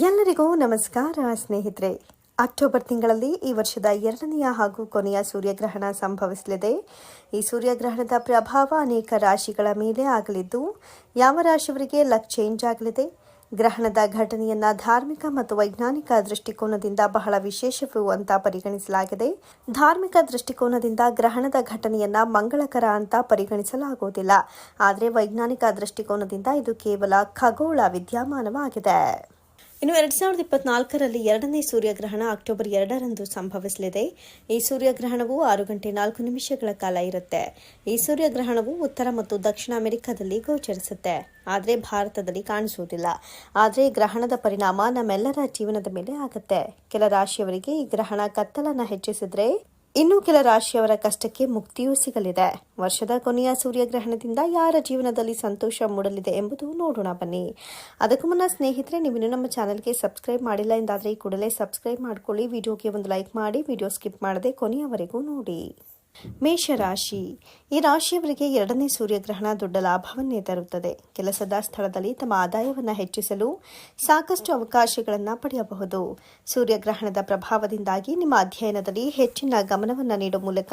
ಎಲ್ಲರಿಗೂ ನಮಸ್ಕಾರ, ಸ್ನೇಹಿತರೆ. ಅಕ್ಟೋಬರ್ ತಿಂಗಳಲ್ಲಿ ಈ ವರ್ಷದ ಎರಡನೆಯ ಹಾಗೂ ಕೊನೆಯ ಸೂರ್ಯಗ್ರಹಣ ಸಂಭವಿಸಲಿದೆ. ಈ ಸೂರ್ಯಗ್ರಹಣದ ಪ್ರಭಾವ ಅನೇಕ ರಾಶಿಗಳ ಮೇಲೆ ಆಗಲಿದ್ದು, ಯಾವ ರಾಶಿಯವರಿಗೆ ಲಕ್ ಚೇಂಜ್ ಆಗಲಿದೆ? ಗ್ರಹಣದ ಘಟನೆಯನ್ನ ಧಾರ್ಮಿಕ ಮತ್ತು ವೈಜ್ಞಾನಿಕ ದೃಷ್ಟಿಕೋನದಿಂದ ಬಹಳ ವಿಶೇಷವು ಅಂತ ಪರಿಗಣಿಸಲಾಗಿದೆ. ಧಾರ್ಮಿಕ ದೃಷ್ಟಿಕೋನದಿಂದ ಗ್ರಹಣದ ಘಟನೆಯನ್ನ ಮಂಗಳಕರ ಅಂತ ಪರಿಗಣಿಸಲಾಗುವುದಿಲ್ಲ. ಆದರೆ ವೈಜ್ಞಾನಿಕ ದೃಷ್ಟಿಕೋನದಿಂದ ಇದು ಕೇವಲ ಖಗೋಳ ವಿದ್ಯಮಾನವಾಗಿದೆ. ಇನ್ನು ಎರಡ್ ಸಾವಿರದ ಇಪ್ಪತ್ನಾಲ್ಕರಲ್ಲಿ ಎರಡನೇ ಸೂರ್ಯಗ್ರಹಣ ಅಕ್ಟೋಬರ್ ಎರಡರಂದು ಸಂಭವಿಸಲಿದೆ. ಈ ಸೂರ್ಯಗ್ರಹಣವು ಆರು ಗಂಟೆ ನಾಲ್ಕು ನಿಮಿಷಗಳ ಕಾಲ ಇರುತ್ತೆ. ಈ ಸೂರ್ಯಗ್ರಹಣವು ಉತ್ತರ ಮತ್ತು ದಕ್ಷಿಣ ಅಮೆರಿಕದಲ್ಲಿ ಗೋಚರಿಸುತ್ತೆ. ಆದರೆ ಭಾರತದಲ್ಲಿ ಕಾಣಿಸುವುದಿಲ್ಲ. ಆದರೆ ಗ್ರಹಣದ ಪರಿಣಾಮ ನಮ್ಮೆಲ್ಲರ ಜೀವನದ ಮೇಲೆ ಆಗುತ್ತೆ. ಕೆಲ ರಾಶಿಯವರಿಗೆ ಈ ಗ್ರಹಣ ಕತ್ತಲನ್ನು ಹೆಚ್ಚಿಸಿದ್ರೆ ಇನ್ನು ಕೆಲ ರಾಶಿಯವರ ಕಷ್ಟಕ್ಕೆ ಮುಕ್ತಿಯೂ ಸಿಗಲಿದೆ. ವರ್ಷದ ಕೊನೆಯ ಸೂರ್ಯಗ್ರಹಣದಿಂದ ಯಾರ ಜೀವನದಲ್ಲಿ ಸಂತೋಷ ಮೂಡಲಿದೆ ಎಂಬುದು ನೋಡೋಣ ಬನ್ನಿ. ಅದಕ್ಕೂ ಮುನ್ನ ಸ್ನೇಹಿತರೆ ನೀವಿನ್ನೂ ನಮ್ಮ ಚಾನಲ್ಗೆ ಸಬ್ಸ್ಕ್ರೈಬ್ ಮಾಡಿಲ್ಲ ಎಂದಾದರೆ ಈ ಕೂಡಲೇ ಸಬ್ಸ್ಕ್ರೈಬ್ ಮಾಡಿಕೊಳ್ಳಿ. ವಿಡಿಯೋಗೆ ಒಂದು ಲೈಕ್ ಮಾಡಿ, ವಿಡಿಯೋ ಸ್ಕಿಪ್ ಮಾಡದೆ ಕೊನೆಯವರೆಗೂ ನೋಡಿ. ಮೇಷರಾಶಿ. ಈ ರಾಶಿಯವರಿಗೆ ಎರಡನೇ ಸೂರ್ಯಗ್ರಹಣ ದೊಡ್ಡ ಲಾಭವನ್ನೇ ತರುತ್ತದೆ. ಕೆಲಸದ ಸ್ಥಳದಲ್ಲಿ ತಮ್ಮ ಆದಾಯವನ್ನು ಹೆಚ್ಚಿಸಲು ಸಾಕಷ್ಟು ಅವಕಾಶಗಳನ್ನು ಪಡೆಯಬಹುದು. ಸೂರ್ಯಗ್ರಹಣದ ಪ್ರಭಾವದಿಂದಾಗಿ ನಿಮ್ಮ ಅಧ್ಯಯನದಲ್ಲಿ ಹೆಚ್ಚಿನ ಗಮನವನ್ನು ನೀಡುವ ಮೂಲಕ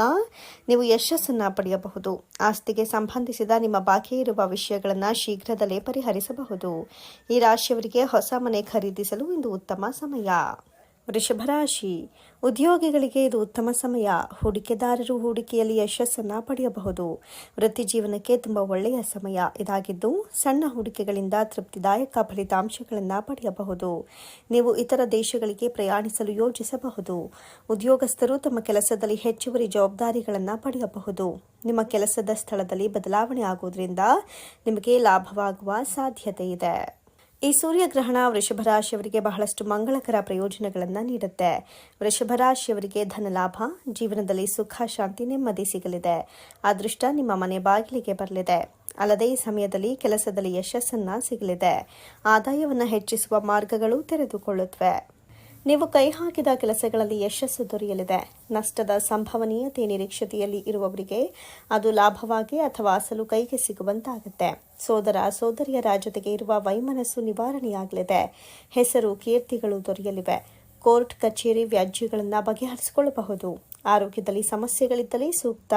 ನೀವು ಯಶಸ್ಸನ್ನು ಪಡೆಯಬಹುದು. ಆಸ್ತಿಗೆ ಸಂಬಂಧಿಸಿದ ನಿಮ್ಮ ಬಾಕಿ ಇರುವ ವಿಷಯಗಳನ್ನು ಶೀಘ್ರದಲ್ಲೇ ಪರಿಹರಿಸಬಹುದು. ಈ ರಾಶಿಯವರಿಗೆ ಹೊಸ ಮನೆ ಖರೀದಿಸಲು ಇಂದು ಉತ್ತಮ ಸಮಯ. ವೃಷಭ ರಾಶಿ ಉದ್ಯೋಗಿಗಳಿಗೆ ಇದು ಉತ್ತಮ ಸಮಯ. ಹೂಡಿಕೆದಾರರು ಹೂಡಿಕೆಯಲ್ಲಿ ಯಶಸ್ಸನ್ನು ಪಡೆಯಬಹುದು. ವೃತ್ತಿ ಜೀವನಕ್ಕೆ ತುಂಬ ಒಳ್ಳೆಯ ಸಮಯ. ಇದಾಗಿದ್ದು, ಸಣ್ಣ ಹೂಡಿಕೆಗಳಿಂದ ತೃಪ್ತಿದಾಯಕ ಫಲಿತಾಂಶಗಳನ್ನು ಪಡೆಯಬಹುದು. ನೀವು ಇತರ ದೇಶಗಳಿಗೆ ಪ್ರಯಾಣಿಸಲು ಯೋಜಿಸಬಹುದು. ಉದ್ಯೋಗಸ್ಥರು ತಮ್ಮ ಕೆಲಸದಲ್ಲಿ ಹೆಚ್ಚುವರಿ ಜವಾಬ್ದಾರಿಗಳನ್ನು ಪಡೆಯಬಹುದು. ನಿಮ್ಮ ಕೆಲಸದ ಸ್ಥಳದಲ್ಲಿ ಬದಲಾವಣೆ ಆಗುವುದರಿಂದ ನಿಮಗೆ ಲಾಭವಾಗುವ ಸಾಧ್ಯತೆ ಇದೆ. ಈ ಸೂರ್ಯಗ್ರಹಣ ವೃಷಭ ರಾಶಿಯವರಿಗೆ ಬಹಳಷ್ಟು ಮಂಗಳಕರ ಪ್ರಯೋಜನಗಳನ್ನು ನೀಡುತ್ತೆ. ವೃಷಭ ರಾಶಿಯವರಿಗೆ ಧನಲಾಭ ಜೀವನದಲ್ಲಿ ಸುಖ, ಶಾಂತಿ, ನೆಮ್ಮದಿ ಸಿಗಲಿದೆ. ಅದೃಷ್ಟ ನಿಮ್ಮ ಮನೆ ಬಾಗಿಲಿಗೆ ಬರಲಿದೆ. ಅಲ್ಲದೆ ಈ ಸಮಯದಲ್ಲಿ ಕೆಲಸದಲ್ಲಿ ಯಶಸ್ಸನ್ನ ಸಿಗಲಿದೆ. ಆದಾಯವನ್ನು ಹೆಚ್ಚಿಸುವ ಮಾರ್ಗಗಳು ತೆರೆದುಕೊಳ್ಳುತ್ತವೆ ನೀವು ಕೈ ಹಾಕಿದ ಕೆಲಸಗಳಲ್ಲಿ ಯಶಸ್ಸು ದೊರೆಯಲಿದೆ. ನಷ್ಟದ ಸಂಭವನೀಯತೆ ನಿರೀಕ್ಷತೆಯಲ್ಲಿ ಇರುವವರಿಗೆ ಅದು ಲಾಭವಾಗಿ ಅಥವಾ ಅಸಲು ಕೈಗೆ ಸಿಗುವಂತಾಗುತ್ತೆ. ಸೋದರ ಸೋದರಿಯರ ಜೊತೆಗೆ ಇರುವ ವೈಮನಸ್ಸು ನಿವಾರಣೆಯಾಗಲಿದೆ. ಹೆಸರು, ಕೀರ್ತಿಗಳು ದೊರೆಯಲಿವೆ. ಕೋರ್ಟ್, ಕಚೇರಿ ವ್ಯಾಜ್ಯಗಳನ್ನು ಬಗೆಹರಿಸಿಕೊಳ್ಳಬಹುದು. ಆರೋಗ್ಯದಲ್ಲಿ ಸಮಸ್ಯೆಗಳಿದ್ದಲ್ಲಿ ಸೂಕ್ತ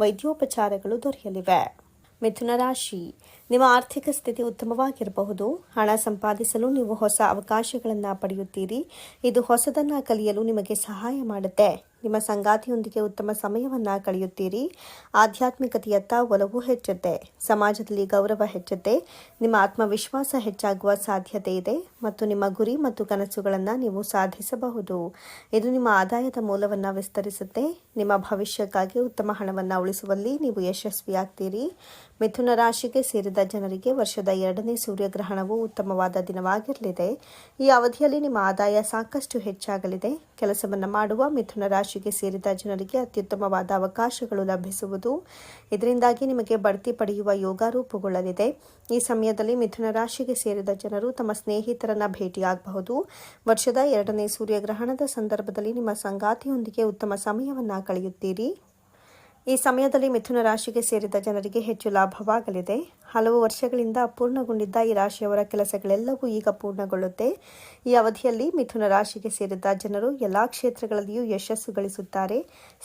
ವೈದ್ಯೋಪಚಾರಗಳು ದೊರೆಯಲಿವೆ. ಮಿಥುನ ರಾಶಿ. ನಿಮ್ಮ ಆರ್ಥಿಕ ಸ್ಥಿತಿ ಉತ್ತಮವಾಗಿರಬಹುದು. ಹಣ ಸಂಪಾದಿಸಲು ನೀವು ಹೊಸ ಅವಕಾಶಗಳನ್ನು ಪಡೆಯುತ್ತೀರಿ. ಇದು ಹೊಸದನ್ನು ಕಲಿಯಲು ನಿಮಗೆ ಸಹಾಯ ಮಾಡುತ್ತೆ. ನಿಮ್ಮ ಸಂಗಾತಿಯೊಂದಿಗೆ ಉತ್ತಮ ಸಮಯವನ್ನು ಕಳೆಯುತ್ತೀರಿ. ಆಧ್ಯಾತ್ಮಿಕತೆಯತ್ತ ಒಲವು ಹೆಚ್ಚುತ್ತೆ. ಸಮಾಜದಲ್ಲಿ ಗೌರವ ಹೆಚ್ಚುತ್ತೆ. ನಿಮ್ಮ ಆತ್ಮವಿಶ್ವಾಸ ಹೆಚ್ಚಾಗುವ ಸಾಧ್ಯತೆ ಇದೆ ಮತ್ತು ನಿಮ್ಮ ಗುರಿ ಮತ್ತು ಕನಸುಗಳನ್ನು ನೀವು ಸಾಧಿಸಬಹುದು. ಇದು ನಿಮ್ಮ ಆದಾಯದ ಮೂಲವನ್ನು ವಿಸ್ತರಿಸುತ್ತೆ. ನಿಮ್ಮ ಭವಿಷ್ಯಕ್ಕಾಗಿ ಉತ್ತಮ ಹಣವನ್ನು ಉಳಿಸುವಲ್ಲಿ ನೀವು ಯಶಸ್ವಿಯಾಗ್ತೀರಿ. ಮಿಥುನ ರಾಶಿಗೆ ಸೇರಿದ ಜನರಿಗೆ ವರ್ಷದ ಎರಡನೇ ಸೂರ್ಯಗ್ರಹಣವು ಉತ್ತಮವಾದ ದಿನವಾಗಿರಲಿದೆ. ಈ ಅವಧಿಯಲ್ಲಿ ನಿಮ್ಮ ಆದಾಯ ಸಾಕಷ್ಟು ಹೆಚ್ಚಾಗಲಿದೆ. ಕೆಲಸವನ್ನು ಮಾಡುವ ಮಿಥುನ ರಾಶಿಗೆ ಸೇರಿದ ಜನರಿಗೆ ಅತ್ಯುತ್ತಮವಾದ ಅವಕಾಶಗಳು ಲಭಿಸುವುದು. ಇದರಿಂದಾಗಿ ನಿಮಗೆ ಬಡ್ತಿ ಪಡೆಯುವ ಯೋಗ ರೂಪುಗೊಳ್ಳಲಿದೆ ಈ ಸಮಯದಲ್ಲಿ ಮಿಥುನ ರಾಶಿಗೆ ಸೇರಿದ ಜನರು ತಮ್ಮ ಸ್ನೇಹಿತರನ್ನ ಭೇಟಿಯಾಗಬಹುದು. ವರ್ಷದ ಎರಡನೇ ಸೂರ್ಯಗ್ರಹಣದ ಸಂದರ್ಭದಲ್ಲಿ ನಿಮ್ಮ ಸಂಗಾತಿಯೊಂದಿಗೆ ಉತ್ತಮ ಸಮಯವನ್ನು ಕಳೆಯುತ್ತೀರಿ. ಈ ಸಮಯದಲ್ಲಿ ಮಿಥುನ ರಾಶಿಗೆ ಸೇರಿದ ಜನರಿಗೆ ಹೆಚ್ಚು ಲಾಭವಾಗಲಿದೆ. ಹಲವು ವರ್ಷಗಳಿಂದ ಅಪೂರ್ಣಗೊಂಡಿದ್ದ ಈ ರಾಶಿಯವರ ಕೆಲಸಗಳೆಲ್ಲವೂ ಈಗ ಪೂರ್ಣಗೊಳ್ಳುತ್ತೆ. ಈ ಅವಧಿಯಲ್ಲಿ ಮಿಥುನ ರಾಶಿಗೆ ಸೇರಿದ ಜನರು ಎಲ್ಲಾ ಕ್ಷೇತ್ರಗಳಲ್ಲಿಯೂ ಯಶಸ್ಸು ಗಳಿಸುತ್ತಾರೆ.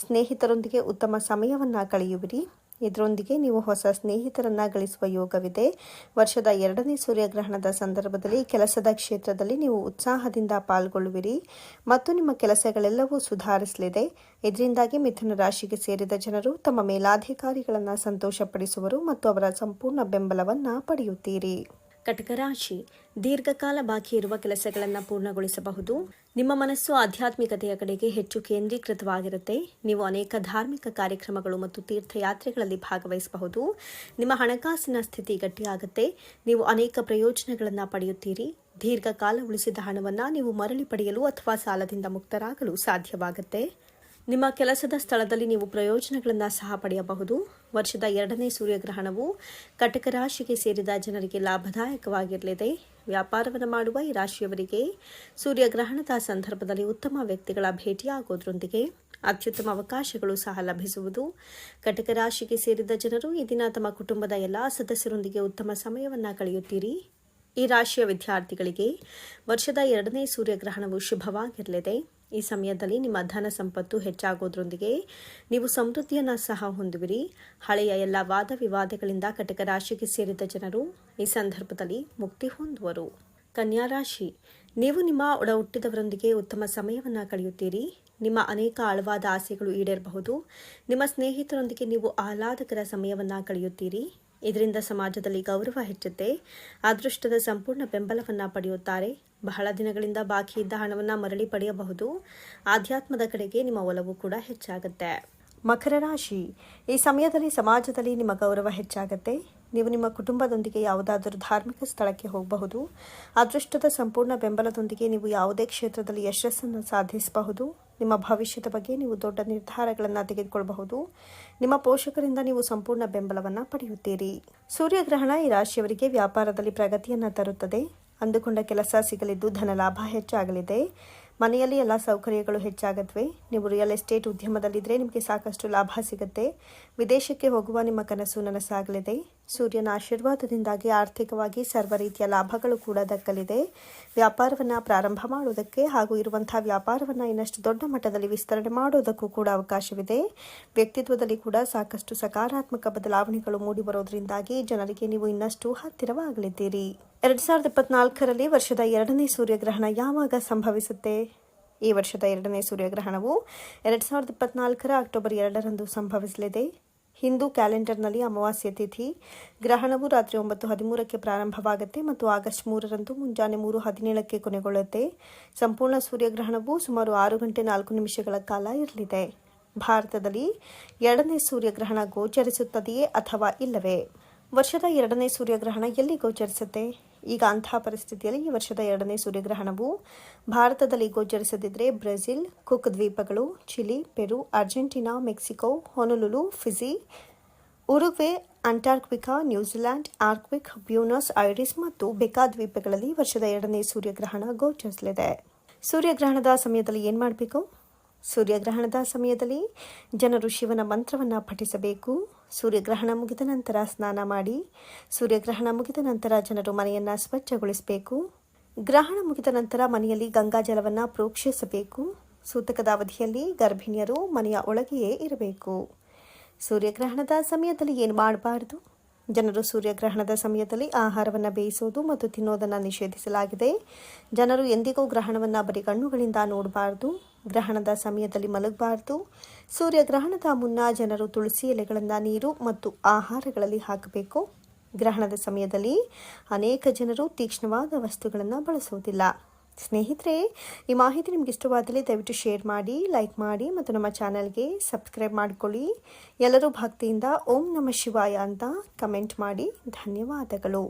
ಸ್ನೇಹಿತರೊಂದಿಗೆ ಉತ್ತಮ ಸಮಯವನ್ನು ಕಳೆಯುವಿರಿ. ಇದರೊಂದಿಗೆ ನೀವು ಹೊಸ ಸ್ನೇಹಿತರನ್ನ ಗಳಿಸುವ ಯೋಗವಿದೆ. ವರ್ಷದ ಎರಡನೇ ಸೂರ್ಯಗ್ರಹಣದ ಸಂದರ್ಭದಲ್ಲಿ ಕೆಲಸದ ಕ್ಷೇತ್ರದಲ್ಲಿ ನೀವು ಉತ್ಸಾಹದಿಂದ ಪಾಲ್ಗೊಳ್ಳುವಿರಿ ಮತ್ತು ನಿಮ್ಮ ಕೆಲಸಗಳೆಲ್ಲವೂ ಸುಧಾರಿಸಲಿದೆ. ಇದರಿಂದಾಗಿ ಮಿಥುನ ರಾಶಿಗೆ ಸೇರಿದ ಜನರು ತಮ್ಮ ಮೇಲಾಧಿಕಾರಿಗಳನ್ನು ಸಂತೋಷಪಡಿಸುವರು ಮತ್ತು ಅವರ ಸಂಪೂರ್ಣ ಬೆಂಬಲವನ್ನು ಪಡೆಯುತ್ತೀರಿ. ಕಟಕ ರಾಶಿ ದೀರ್ಘಕಾಲ ಬಾಕಿ ಇರುವ ಕೆಲಸಗಳನ್ನು ಪೂರ್ಣಗೊಳಿಸಬಹುದು. ನಿಮ್ಮ ಮನಸ್ಸು ಆಧ್ಯಾತ್ಮಿಕತೆಯ ಕಡೆಗೆ ಹೆಚ್ಚು ಕೇಂದ್ರೀಕೃತವಾಗಿರುತ್ತೆ. ನೀವು ಅನೇಕ ಧಾರ್ಮಿಕ ಕಾರ್ಯಕ್ರಮಗಳು ಮತ್ತು ತೀರ್ಥಯಾತ್ರೆಗಳಲ್ಲಿ ಭಾಗವಹಿಸಬಹುದು. ನಿಮ್ಮ ಹಣಕಾಸಿನ ಸ್ಥಿತಿ ಗಟ್ಟಿಯಾಗುತ್ತೆ. ನೀವು ಅನೇಕ ಪ್ರಯೋಜನಗಳನ್ನು ಪಡೆಯುತ್ತೀರಿ. ದೀರ್ಘಕಾಲ ಉಳಿಸಿದ ಹಣವನ್ನು ನೀವು ಮರಳಿ ಪಡೆಯಲು ಅಥವಾ ಸಾಲದಿಂದ ಮುಕ್ತರಾಗಲು ಸಾಧ್ಯವಾಗುತ್ತೆ. ನಿಮ್ಮ ಕೆಲಸದ ಸ್ಥಳದಲ್ಲಿ ನೀವು ಪ್ರಯೋಜನಗಳನ್ನು ಸಹ ಪಡೆಯಬಹುದು. ವರ್ಷದ ಎರಡನೇ ಸೂರ್ಯಗ್ರಹಣವು ಕಟಕ ರಾಶಿಗೆ ಸೇರಿದ ಜನರಿಗೆ ಲಾಭದಾಯಕವಾಗಿರಲಿದೆ. ವ್ಯಾಪಾರವನ್ನು ಮಾಡುವ ಈ ರಾಶಿಯವರಿಗೆ ಸೂರ್ಯಗ್ರಹಣದ ಸಂದರ್ಭದಲ್ಲಿ ಉತ್ತಮ ವ್ಯಕ್ತಿಗಳ ಭೇಟಿಯಾಗೋದ್ರೊಂದಿಗೆ ಅತ್ಯುತ್ತಮ ಅವಕಾಶಗಳು ಸಹ ಲಭಿಸುವುದು. ಕಟಕ ರಾಶಿಗೆ ಸೇರಿದ ಜನರು ಈ ದಿನ ತಮ್ಮ ಕುಟುಂಬದ ಎಲ್ಲಾ ಸದಸ್ಯರೊಂದಿಗೆ ಉತ್ತಮ ಸಮಯವನ್ನು ಕಳೆಯುತ್ತೀರಿ. ಈ ರಾಶಿಯ ವಿದ್ಯಾರ್ಥಿಗಳಿಗೆ ವರ್ಷದ ಎರಡನೇ ಸೂರ್ಯಗ್ರಹಣವು ಶುಭವಾಗಿರಲಿದೆ. ಈ ಸಮಯದಲ್ಲಿ ನಿಮ್ಮ ಧನ ಸಂಪತ್ತು ಹೆಚ್ಚಾಗೋದ್ರೊಂದಿಗೆ ನೀವು ಸಮೃದ್ಧಿಯನ್ನು ಸಹ ಹೊಂದುವಿರಿ. ಹಳೆಯ ಎಲ್ಲ ವಾದ ವಿವಾದಗಳಿಂದ ಕಟಕ ರಾಶಿಗೆ ಸೇರಿದ ಜನರು ಈ ಸಂದರ್ಭದಲ್ಲಿ ಮುಕ್ತಿ ಹೊಂದುವರು. ಕನ್ಯಾ ರಾಶಿ, ನೀವು ನಿಮ್ಮ ಒಡ ಹುಟ್ಟಿದವರೊಂದಿಗೆ ಉತ್ತಮ ಸಮಯವನ್ನು ಕಳೆಯುತ್ತೀರಿ. ನಿಮ್ಮ ಅನೇಕ ಆಳವಾದ ಆಸೆಗಳು ಈಡೇರಬಹುದು. ನಿಮ್ಮ ಸ್ನೇಹಿತರೊಂದಿಗೆ ನೀವು ಆಹ್ಲಾದಕರ ಸಮಯವನ್ನು ಕಳೆಯುತ್ತೀರಿ. ಇದರಿಂದ ಸಮಾಜದಲ್ಲಿ ಗೌರವ ಹೆಚ್ಚುತ್ತೆ. ಅದೃಷ್ಟದ ಸಂಪೂರ್ಣ ಬೆಂಬಲವನ್ನು ಪಡೆಯುತ್ತಾರೆ. ಬಹಳ ದಿನಗಳಿಂದ ಬಾಕಿ ಇದ್ದ ಹಣವನ್ನು ಮರಳಿ ಪಡೆಯಬಹುದು. ಆಧ್ಯಾತ್ಮದ ಕಡೆಗೆ ನಿಮ್ಮ ಒಲವು ಕೂಡ ಹೆಚ್ಚಾಗುತ್ತೆ. ಮಕರ ರಾಶಿ. ಈ ಸಮಯದಲ್ಲಿ ಸಮಾಜದಲ್ಲಿ ನಿಮ್ಮ ಗೌರವ ಹೆಚ್ಚಾಗುತ್ತೆ. ನೀವು ನಿಮ್ಮ ಕುಟುಂಬದೊಂದಿಗೆ ಯಾವುದಾದರೂ ಧಾರ್ಮಿಕ ಸ್ಥಳಕ್ಕೆ ಹೋಗಬಹುದು. ಅದೃಷ್ಟದ ಸಂಪೂರ್ಣ ಬೆಂಬಲದೊಂದಿಗೆ ನೀವು ಯಾವುದೇ ಕ್ಷೇತ್ರದಲ್ಲಿ ಯಶಸ್ಸನ್ನು ಸಾಧಿಸಬಹುದು. ನಿಮ್ಮ ಭವಿಷ್ಯದ ಬಗ್ಗೆ ನೀವು ದೊಡ್ಡ ನಿರ್ಧಾರಗಳನ್ನು ತೆಗೆದುಕೊಳ್ಳಬಹುದು ನಿಮ್ಮ ಪೋಷಕರಿಂದ ನೀವು ಸಂಪೂರ್ಣ ಬೆಂಬಲವನ್ನು ಪಡೆಯುತ್ತೀರಿ. ಸೂರ್ಯಗ್ರಹಣ ಈ ರಾಶಿಯವರಿಗೆ ವ್ಯಾಪಾರದಲ್ಲಿ ಪ್ರಗತಿಯನ್ನು ತರುತ್ತದೆ. ಅಂದುಕೊಂಡ ಕೆಲಸ ಸಿಗಲಿದ್ದು ಧನಲಾಭ ಹೆಚ್ಚಾಗಲಿದೆ. ಮನೆಯಲ್ಲಿ ಎಲ್ಲ ಸೌಕರ್ಯಗಳು ಹೆಚ್ಚಾಗತ್ವೆ. ನೀವು ರಿಯಲ್ ಎಸ್ಟೇಟ್ ಉದ್ಯಮದಲ್ಲಿದ್ದರೆ ನಿಮಗೆ ಸಾಕಷ್ಟು ಲಾಭ ಸಿಗುತ್ತೆ. ವಿದೇಶಕ್ಕೆ ಹೋಗುವ ನಿಮ್ಮ ಕನಸು ನನಸಾಗಲಿದೆ. ಸೂರ್ಯನ ಆಶೀರ್ವಾದದಿಂದಾಗಿ ಆರ್ಥಿಕವಾಗಿ ಸರ್ವ ರೀತಿಯ ಲಾಭಗಳು ಕೂಡ ದಕ್ಕಲಿದೆ. ವ್ಯಾಪಾರವನ್ನು ಪ್ರಾರಂಭ ಮಾಡುವುದಕ್ಕೆ ಹಾಗೂ ಇರುವಂತಹ ವ್ಯಾಪಾರವನ್ನು ಇನ್ನಷ್ಟು ದೊಡ್ಡ ಮಟ್ಟದಲ್ಲಿ ವಿಸ್ತರಣೆ ಮಾಡೋದಕ್ಕೂ ಕೂಡ ಅವಕಾಶವಿದೆ. ವ್ಯಕ್ತಿತ್ವದಲ್ಲಿ ಕೂಡ ಸಾಕಷ್ಟು ಸಕಾರಾತ್ಮಕ ಬದಲಾವಣೆಗಳು ಮೂಡಿಬರೋದ್ರಿಂದಾಗಿ ಜನರಿಗೆ ನೀವು ಇನ್ನಷ್ಟು ಹತ್ತಿರವಾಗಲಿದ್ದೀರಿ. ಎರಡು ಸಾವಿರದ ಇಪ್ಪತ್ನಾಲ್ಕರಲ್ಲಿ ವರ್ಷದ ಎರಡನೇ ಸೂರ್ಯಗ್ರಹಣ ಯಾವಾಗ ಸಂಭವಿಸುತ್ತೆ? ಈ ವರ್ಷದ ಎರಡನೇ ಸೂರ್ಯಗ್ರಹಣವು ಎರಡು ಸಾವಿರದ ಇಪ್ಪತ್ನಾಲ್ಕರ ಅಕ್ಟೋಬರ್ ಎರಡರಂದು ಸಂಭವಿಸಲಿದೆ. ಹಿಂದೂ ಕ್ಯಾಲೆಂಡರ್ನಲ್ಲಿ ಅಮಾವಾಸ್ಯ ತಿಥಿ. ಗ್ರಹಣವು ರಾತ್ರಿ ಒಂಬತ್ತು ಹದಿಮೂರಕ್ಕೆ ಪ್ರಾರಂಭವಾಗುತ್ತೆ ಮತ್ತು ಆಗಸ್ಟ್ ಮೂರರಂದು ಮುಂಜಾನೆ ಮೂರು ಹದಿನೇಳಕ್ಕೆ ಕೊನೆಗೊಳ್ಳುತ್ತೆ. ಸಂಪೂರ್ಣ ಸೂರ್ಯಗ್ರಹಣವು ಸುಮಾರು ಆರು ಗಂಟೆ ನಾಲ್ಕು ನಿಮಿಷಗಳ ಕಾಲ ಇರಲಿದೆ. ಭಾರತದಲ್ಲಿ ಎರಡನೇ ಸೂರ್ಯಗ್ರಹಣ ಗೋಚರಿಸುತ್ತದೆಯೇ ಅಥವಾ ಇಲ್ಲವೇ? ವರ್ಷದ ಎರಡನೇ ಸೂರ್ಯಗ್ರಹಣ ಎಲ್ಲಿ ಗೋಚರಿಸುತ್ತೆ? ಈಗ ಅಂತಹ ಪರಿಸ್ಥಿತಿಯಲ್ಲಿ ಈ ವರ್ಷದ ಎರಡನೇ ಸೂರ್ಯಗ್ರಹಣವು ಭಾರತದಲ್ಲಿ ಗೋಚರಿಸದಿದ್ದರೆ ಬ್ರೆಜಿಲ್, ಕುಕ್ ದ್ವೀಪಗಳು, Chile, Peru, Argentina, Mexico, Honolulu, Fiji, Uruguay Antarctica New Zealand Arctic Buenos Aires ಮತ್ತು ಬೆಕಾ ದ್ವೀಪಗಳಲ್ಲಿ ವರ್ಷದ ಎರಡನೇ ಸೂರ್ಯಗ್ರಹಣ ಗೋಚರಿಸಲಿದೆ. ಸೂರ್ಯಗ್ರಹಣದ ಸಮಯದಲ್ಲಿ ಏನು ಮಾಡಬೇಕು? ಸೂರ್ಯಗ್ರಹಣದ ಸಮಯದಲ್ಲಿ ಜನರು ಶಿವನ ಮಂತ್ರವನ್ನು ಪಠಿಸಬೇಕು. ಸೂರ್ಯಗ್ರಹಣ ಮುಗಿದ ನಂತರ ಸ್ನಾನ ಮಾಡಿ, ಸೂರ್ಯಗ್ರಹಣ ಮುಗಿದ ನಂತರ ಜನರು ಮನೆಯನ್ನು ಸ್ವಚ್ಛಗೊಳಿಸಬೇಕು. ಗ್ರಹಣ ಮುಗಿದ ನಂತರ ಮನೆಯಲ್ಲಿ ಗಂಗಾಜಲವನ್ನು ಪ್ರೋಕ್ಷಿಸಬೇಕು. ಸೂತಕದ ಅವಧಿಯಲ್ಲಿ ಗರ್ಭಿಣಿಯರು ಮನೆಯ ಒಳಗೆಯೇ ಇರಬೇಕು. ಸೂರ್ಯಗ್ರಹಣದ ಸಮಯದಲ್ಲಿ ಏನು ಮಾಡಬಾರ್ದು? ಜನರು ಸೂರ್ಯಗ್ರಹಣದ ಸಮಯದಲ್ಲಿ ಆಹಾರವನ್ನು ಬೇಯಿಸುವುದು ಮತ್ತು ತಿನ್ನೋದನ್ನು ನಿಷೇಧಿಸಲಾಗಿದೆ. ಜನರು ಎಂದಿಗೂ ಗ್ರಹಣವನ್ನು ಬರೀ ಕಣ್ಣುಗಳಿಂದ ನೋಡಬಾರ್ದು, ಗ್ರಹಣದ ಸಮಯದಲ್ಲಿ ಮಲಗಬಾರ್ದು. ಸೂರ್ಯಗ್ರಹಣದ ಮುನ್ನ ಜನರು ತುಳಸಿ ಎಲೆಗಳನ್ನು ನೀರು ಮತ್ತು ಆಹಾರಗಳಲ್ಲಿ ಹಾಕಬೇಕು. ಗ್ರಹಣದ ಸಮಯದಲ್ಲಿ ಅನೇಕ ಜನರು ತೀಕ್ಷ್ಣವಾದ ವಸ್ತುಗಳನ್ನು ಬಳಸುವುದಿಲ್ಲ. ಸ್ನೇಹಿತರೆ, ಈ ಮಾಹಿತಿ ನಿಮ್ಗೆ ಇಷ್ಟವಾದಲ್ಲಿ ದಯವಿಟ್ಟು ಶೇರ್ ಮಾಡಿ ಲೈಕ್ ಮಾಡಿ ಮತ್ತು ನಮ್ಮ ಚಾನಲ್ಗೆ ಸಬ್ಸ್ಕ್ರೈಬ್ ಮಾಡಿಕೊಳ್ಳಿ. ಎಲ್ಲರೂ ಭಕ್ತಿಯಿಂದ ಓಂ ನಮ ಶಿವಾಯ ಅಂತ ಕಮೆಂಟ್ ಮಾಡಿ. ಧನ್ಯವಾದಗಳು.